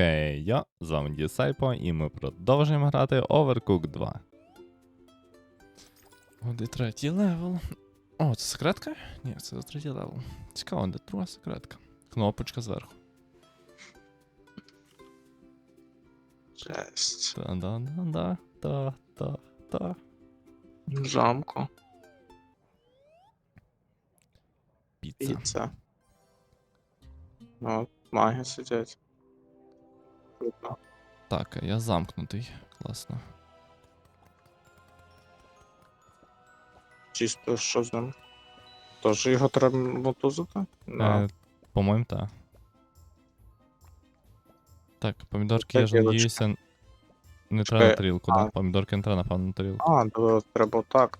Хей, йо, з вами Дісайпо, і ми продовжуємо грати Overcooked 2. О, де третій левел. О, це секретка? Ні, це третій левел. Цікаво, де друга секретка. Кнопочка зверху. Жесть. Та-да-да-да, та-та-та. В Замку. Піца. Піца. Ну, маги сидять. Так, а я замкнутий. Класно. Чисто що з ним? Тож його треба мотузити? Е, по-моєму, так. Так, помідорки, я ж надіюся. Не Чекай, треба на тарілку, а. да? Помідорки не треба, напевно, на тарілку. А, то треба так.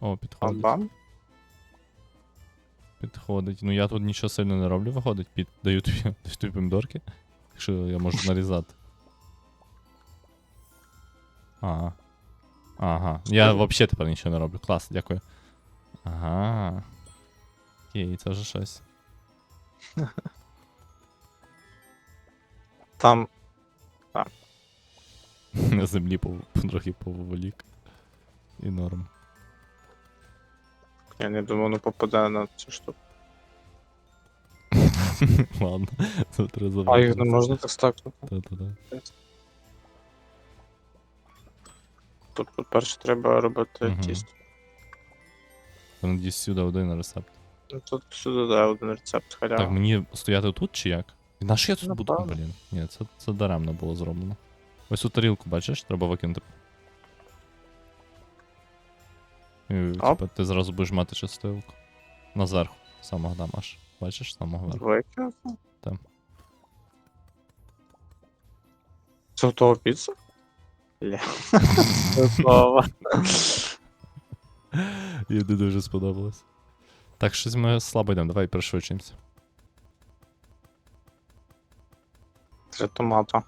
О, підходить. Бам-бам. Підходить. Ну я тут нічого сильно не роблю, виходить. Під... Даю тобі, тобі помідорки. Якщо я можу нарізати. Ага. Ага. Я взагалі тепер нічого не роблю. Клас, дякую. Ага. Окей, це вже щось. Там На землі пов... трохи поволік. І норм. я не думаю, не попаде на цю штуку. Ладно, це треба А їх не можна так стакнути. Та-та-та. Тут, тут перше треба робити Мгм. тісто. Та надіюсь сюди один рецепт. Ну, Тут сюди да, один рецепт халява. Так, мені стояти тут чи як? На що я тут буду? Напевно. Блін. Ні, це, це даремно було зроблено. Ось цю тарілку, бачиш, треба викинути. І, Оп. Типа, ти зразу будеш мати частилку. Назверху. Самого дам аж. Бачиш, самого верху. Викинути? Так. Це того піца? Ля. Готова. Дуже сподобалось. Так, щось ми слабо йдемо, давай пришвидшимося. Три томата.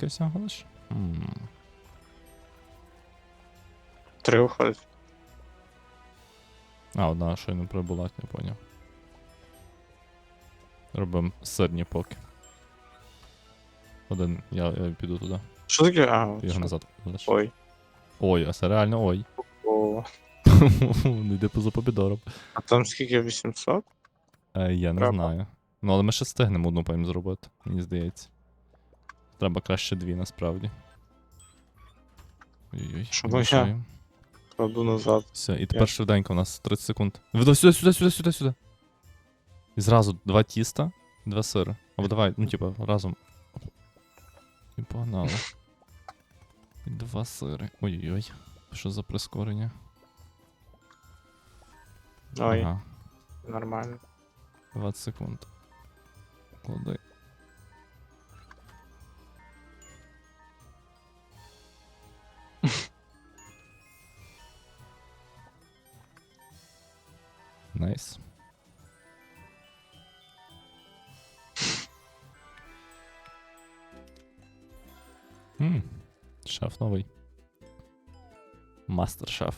Тарілки всього лиш. Три виходить. А, одна щойно прибула, не поняв. Робимо сирні поки. Один, я, я піду туди. Що таке? А, Ти його що? назад. Ой. Ой, а це реально ой. О. Не йде поза помідором. А там скільки 800? Е, я не Треба. знаю. Ну, але ми ще встигнемо одну пойм зробити, мені здається. Треба краще дві, насправді. Ой-ой. Чому я? Кладу назад. Все, і тепер швиденько, у нас 30 секунд. Сюди, сюди, сюди, сюди, сюди. І зразу два тіста, два сири. Або давай, ну типа, разом. І погнали. І два сири. Ой-ой-ой. Що за прискорення? Ой, Ага, нормально. 20 секунд. Клади. Найс. Ммм, шеф новий. Мастер-шеф.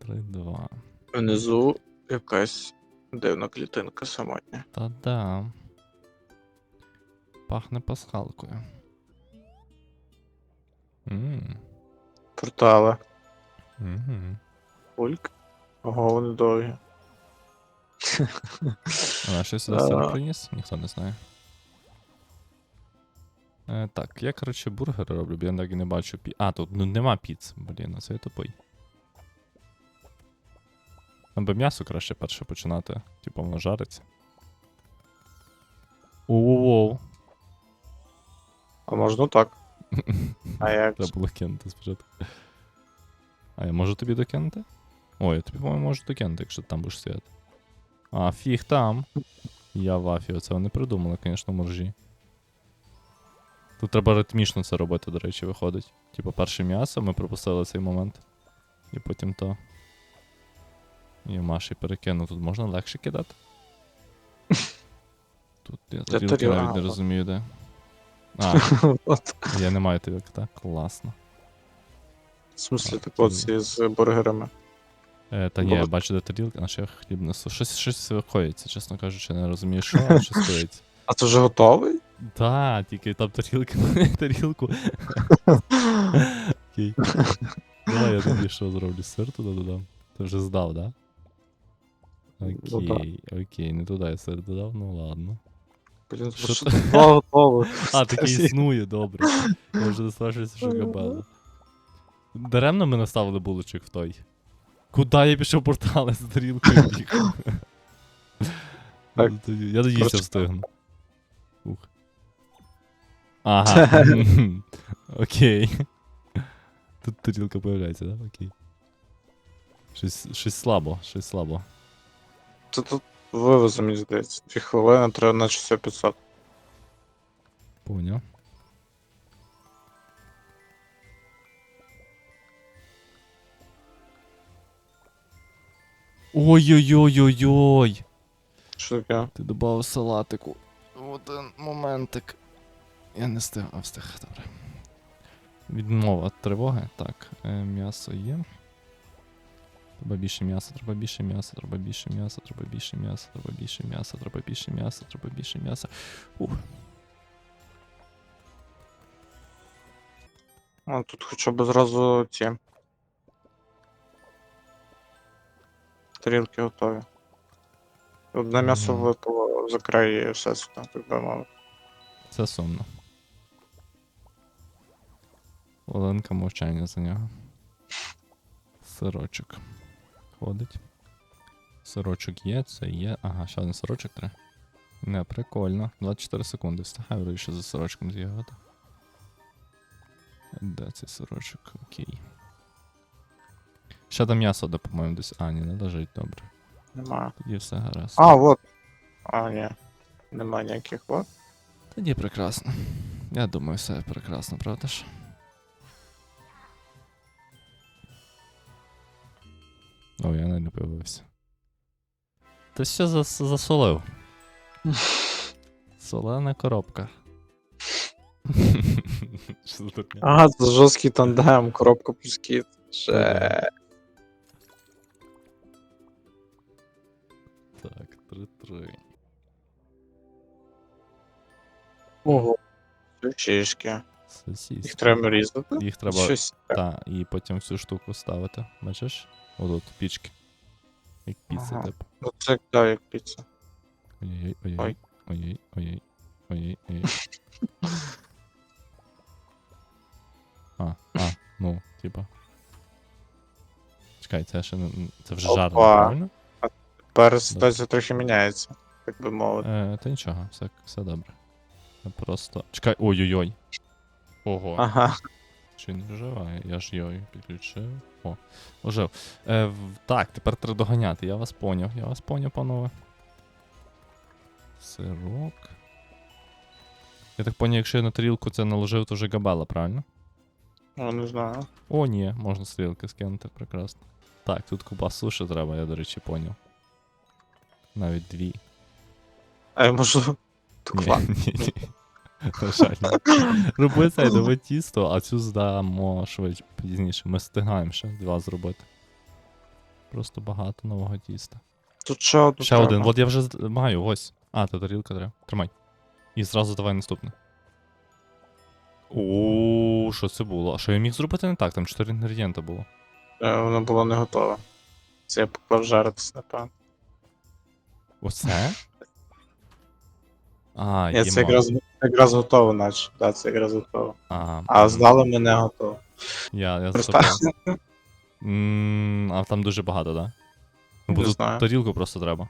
3-2. Внизу якась дивна клітинка самотня. Та-да. Пахне пасхалкою. Ммм. Портали. Мгм. Пульк. Ого, вони довгі. А що сюди Да. сир приніс? Ніхто не знає. Е, так, я, коротше, бургери роблю, бо я так і не бачу пі. А, тут ну, нема піц. Блін, ну це я тупий. Нам би м'ясо краще перше починати. Типу воно жариться. Оу-оу-оу. А можна так. А як? Треба було кинути спочатку. А я можу тобі докинути? Ой, тобі, по-моєму, можу докинути, якщо ти там будеш стояти. А, фіг там. Я в афі, оце вони придумали, звісно, моржі. Тут треба ритмічно це робити, до речі, виходить. Типу, перше м'ясо, ми пропустили цей момент. І потім то. І Маші перекину. Тут можна легше кидати. Тут я тарілки навіть не розумію, де. А, я не маю тарілки, так? Класно. В смислі, так от з бургерами. Е, та ні, Бо- бачу, де тарілка, а ще я хліб несу. Щось, щось коїться, чесно кажучи, не розумію, що, але щось коїться. А ти вже готовий? Да, тільки там тарілка, тарілку. Окей. Давай я тобі що зроблю? Сир туди додам. Ти вже здав, да? Ну. Окей, окей, не туди я сир додав, ну ладно. Блін, Що що ти- два готових? А, таке існує, добре. Я вже не страшуюся, що габела. Даремно ми наставили булочок в той. Куди я пішов портали з тарілкою біг? Так. Ну, Я доїсти Коротше, встигну. Ух. Ага. Окей. Тут тарілка появляється, да? Окей. Щось, щось слабо, щось слабо. Це тут вивезу, мені здається. Дві хвилини, треба наче все 500. Поняв. Ой-ой-ой-ой-ой! Що таке? Ти додав салатику. Один моментик. Я не встиг, а встиг, добре. Відмова від тривоги. Так, е, м'ясо є. Треба більше м'яса, треба більше м'яса, треба більше м'яса, треба більше м'яса, треба більше м'яса, треба більше м'яса, треба більше м'яса. Ух. А тут хоча б зразу ці. Тарілки готові. Одне м'ясо Мгм. випало за край всесвіту, так би мовити. Це сумно. Хвилинка мовчання за нього. Сирочок. Ходить. Сирочок є, це є. Ага, ще один сирочок треба. Не, прикольно. 24 секунди. Встигаю вирішити за сирочком з'їхати. Де цей сирочок? Окей. Ще там м'ясо, де, по-моєму, десь. А, ні, не лежить, добре. Немає. Тоді все гаразд. А, от. А, ні. Нема ніяких от. Тоді прекрасно. Я думаю, все прекрасно, правда ж? О, я не любився. Ти що зас- засолив? Солена коробка. Ага, це жорсткий тандем, коробка плюс кіт. Ще. Так, 3-3. Ого. Шишки. Їх Сосіски. треба різати. Їх треба. Щось. Та, і потім всю штуку ставити. Бачиш? Отут, пічки. Як піца, Ага. типу. Ну це да, як піца. Ой-ой, ой-ой, Ой. ой-ой, ой-ой, ой-ой, ой А, а, ну, типа. Чекай, це ще не. Це вже жарно, правильно? Тепер ситуація трохи міняється, так би мовити. Е, та нічого, все, все добре. Я просто. Чекай, ой-ой-ой. Ого. Ага. Чи не вживає? Я ж йою підключив. О, ожив. Е, так, тепер треба доганяти. Я вас поняв. Я вас поняв, панове. Сирок. Я так поняв, якщо я на тарілку це наложив, то вже габела, правильно? Ну, не знаю. О, ні, можна стрілки скинути, прекрасно. Так, тут куба суші треба, я, до речі, поняв. Навіть дві. А я можу. Туква. ні, ні. На жаль, ні. Роби це нове тісто, а цю здамо швидше пізніше. Ми встигаємо ще два зробити. Просто багато нового тіста. Тут ще одну. Ще один. От я вже з- маю, ось. А, та тарілка треба. Тримай. І зразу давай наступне. О, що це було? А що я міг зробити не так? Там чотири інгредієнта було. Е, Воно було не готове. Це я поклав жаритись, напевно. Оце? А, Ні, це якраз, якраз готово, наче. Так, це якраз готово. А, А м, здали не готово. Я, я Просто. М, А там дуже багато, так? Да? Ну, бо Не тут знаю. тарілку просто треба.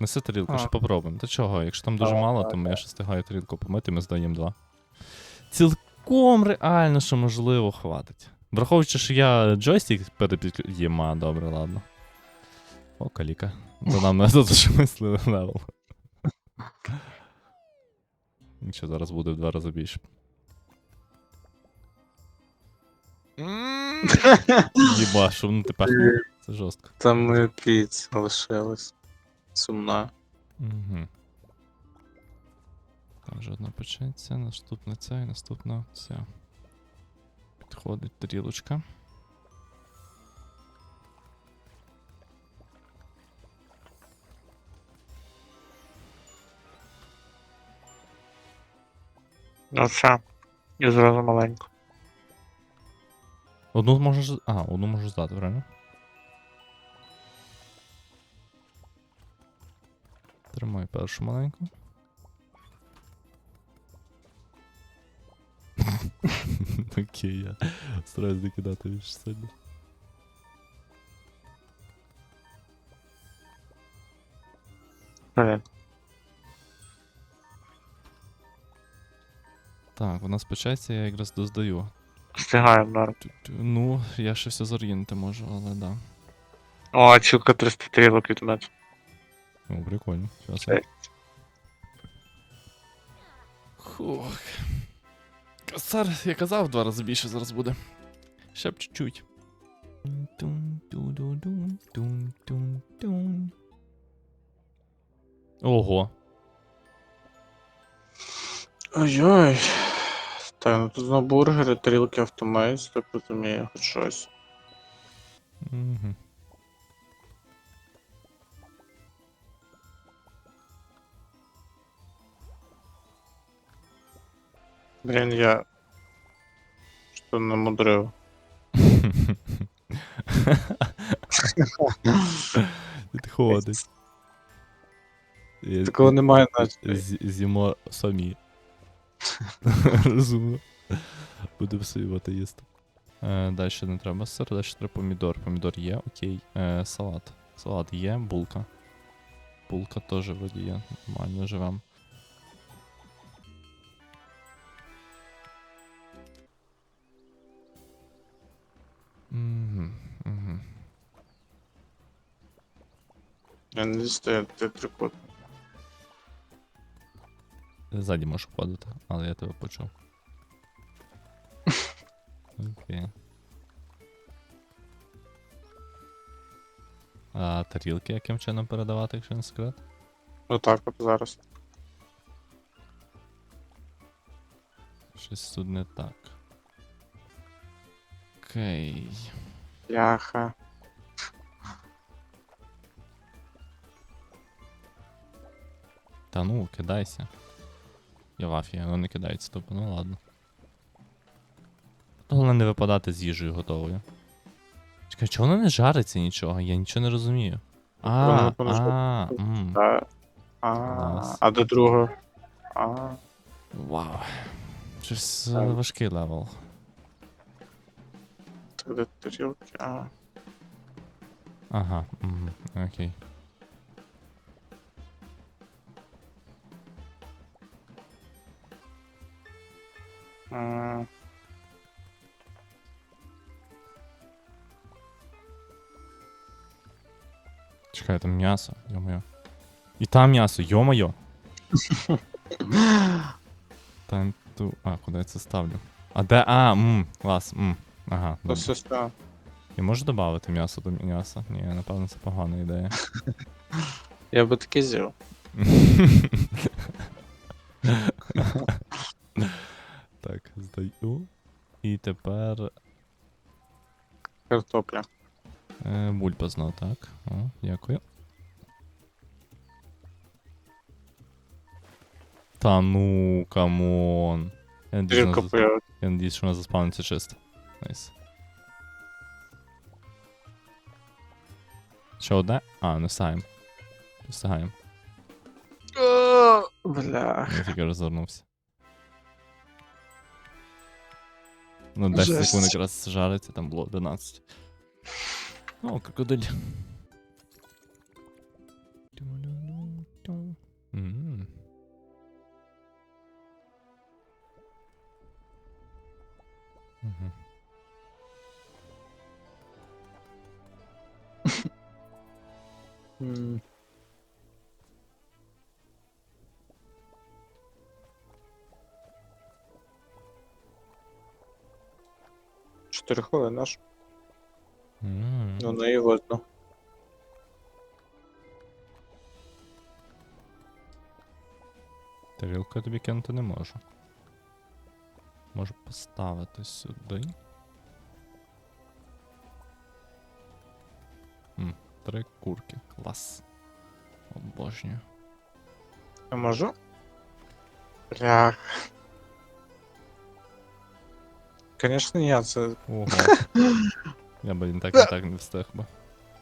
Неси тарілку, А. ще попробуємо. Та чого? Якщо там дуже Так, мало, то я ще встигаю тарілку помити, ми здаємо два. Цілком реально, що можливо, хватить. Враховуючи, що я джойстик перепідключу. Єма, добре, ладно. О, каліка. То нам не тут що мислили левел. Нічого, зараз буде в два рази більше. Єба, що ну тепер. Це жорстко. Там ми піць лишилась. Сумна. Угу. Там вже одна печеться, наступна ця і наступна ця. Підходить тарілочка. Ну все. І зразу маленько. Одну можеш. А, одну можеш здати, правильно? Тримай першу маленьку. Окей, я стараюсь не кидати більш сильно. Блін. Так, вона спечеться, я якраз доздаю. Встигаємо норм. Ну, я ще все зорієнти можу, але да. О, цілка 300 стрілок від мене. О, прикольно. Щас. Е. Хух. Косар, я казав, в два рази більше зараз буде. Ще б чуть-чуть. Ого. Ой-ой. Так, ну тут знову бургери, тарілки автомейс, так розумію, хоч щось. Угу. Блін, я. Що намудрив. Відходить. Такого немає наче. З'їмо самі. Розумно. Будемо соювати їсти. Е, далі не треба сир, далі треба помідор. Помідор є, окей. Е, салат. Салат є, булка. Булка теж вроді є. Нормально живем. Угу, угу. Я не дістаю, ти трикут. Ззаді можеш входити, але я тебе почув. Окей. А тарілки яким чином передавати, якщо не секрет? Отак от зараз. Щось тут не так. Окей. Яха. Та ну, кидайся. Я вафія, воно не кидається, тобто, ну ладно. Головне не випадати з їжею готовою. Чекай, чого воно не жариться нічого? Я нічого не розумію. А, а, м. А, Клас. а до другого. А, Вау. Щось е, Так. важкий левел. тарілки. А. Ага, угу, окей. Чекай, там м'ясо, йо-моє. І там м'ясо, йо-моє. Там ту. А, куди я це ставлю? А де. А, мм, клас, мм. Ага. То добре. система. І можу додати м'ясо до м'яса? Ні, напевно, це погана ідея. Я би таки з'їв. так, здаю. І тепер. Картопля. Е, бульба знов, так. О, дякую. Та ну, камон. Я надіюсь, вона зас- я надіюсь, що вона заспавниться чисто. Найс. Ще одне? А, не встигаємо. Не встигаємо. Бля. Я тільки розвернувся. Ну, 10 Жесть. секунд якраз жариться, там було 11. О, крокодиль. М. Мгм. М. Чотири хвилини аж. М. Ну, не і видно. Тарілку я тобі кинути не можу. Можу поставити сюди. М, три курки. Клас. Обожнюю. Я можу? Бля. Конечно, ні, це Ого. Я би так і так не встиг би.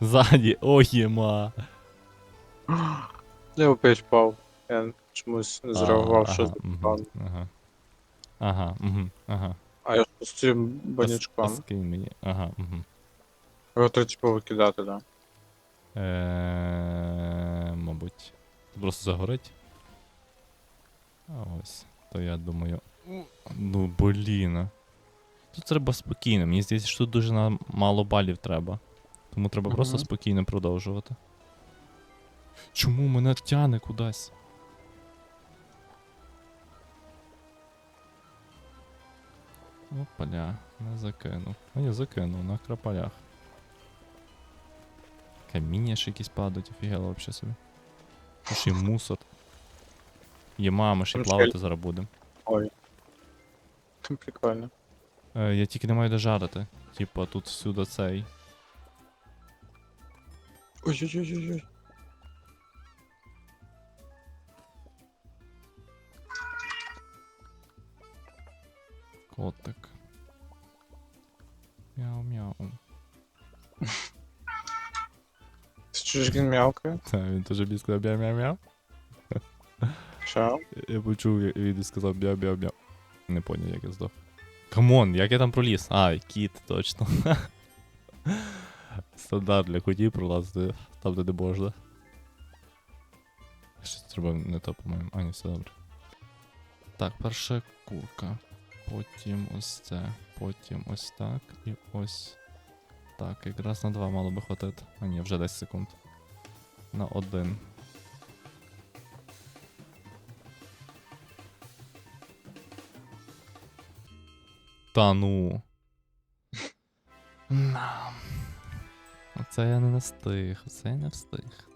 Ззаді, ой єма. Я опять впав. Я чомусь не зреагував, що ага. Ага. Ага, угу, ага. А я з цим банячком. Скинь мені. Ага, угу. Його треба типу викидати, да. Е, мабуть. Просто загорить. А ось. То я думаю. Ну, блін. Тут треба спокійно. Мені здається, що тут дуже на- мало балів треба. Тому треба просто спокійно продовжувати. Чому мене тяне кудись? Опаля, не закинув. А я закинув на крапалях. Каміння ще якісь падають, офігело вообще собі. Тут ще й мусор. Є мама, ще й плавати зараз будемо. Ой. Прикольно. Е, я тільки не маю де жарити. Типа тут всюди цей. Ой-ой-ой-ой. Котик. Мяу-мяу. Чуєш, він м'явкає? Та, він теж бі сказав мяу-мяу-мяу. Що? Я почув, він сказав мяу-мяу-мяу. Не поняв, як я здох. Камон, як я там проліз? А, кіт, точно. Стандарт для котів пролазити там, де не можна. Щось треба не то, по-моєму. А, ні, все добре. Так, перша курка. Потім ось це. Потім ось так. І ось так. Якраз на два мало би хватити. А ні, вже 10 секунд. На один. Та ну. Оце я не встиг, оце я не встиг.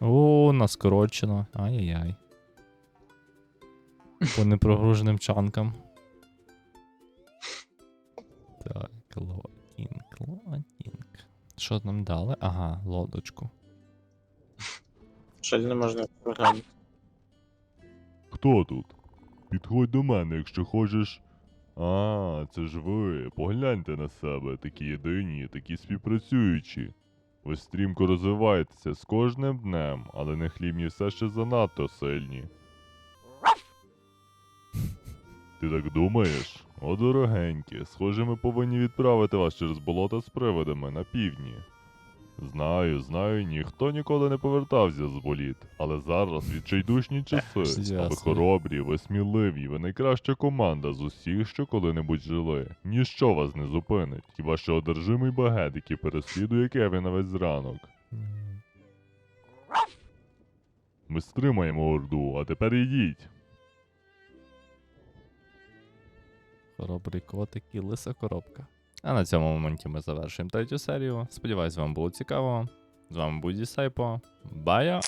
О, наскорочено. Ай-яй-яй. По непрогруженим чанкам. Так, логінг, логінг. Що нам дали? Ага, лодочку. Жаль, не можна програти. Хто тут? Підходь до мене, якщо хочеш. А, це ж ви. Погляньте на себе, такі єдині, такі співпрацюючі. Ви стрімко розвиваєтеся з кожним днем, але не хлібні все ще занадто сильні. Ти так думаєш? О, дорогенькі, схоже, ми повинні відправити вас через болота з привидами на півдні. Знаю, знаю, ніхто ніколи не повертався з боліт, але зараз відчайдушні часи. А ви хоробрі, ви сміливі, ви найкраща команда з усіх, що коли-небудь жили. Ніщо вас не зупинить. Хіба що одержимий багет, який переслідує Кевіна весь зранок. Ми стримаємо орду, а тепер ідіть. Хоробрий котик і лиса коробка. А на цьому моменті ми завершуємо третю серію. Сподіваюсь, вам було цікаво. З вами був Дісайпо. Бая!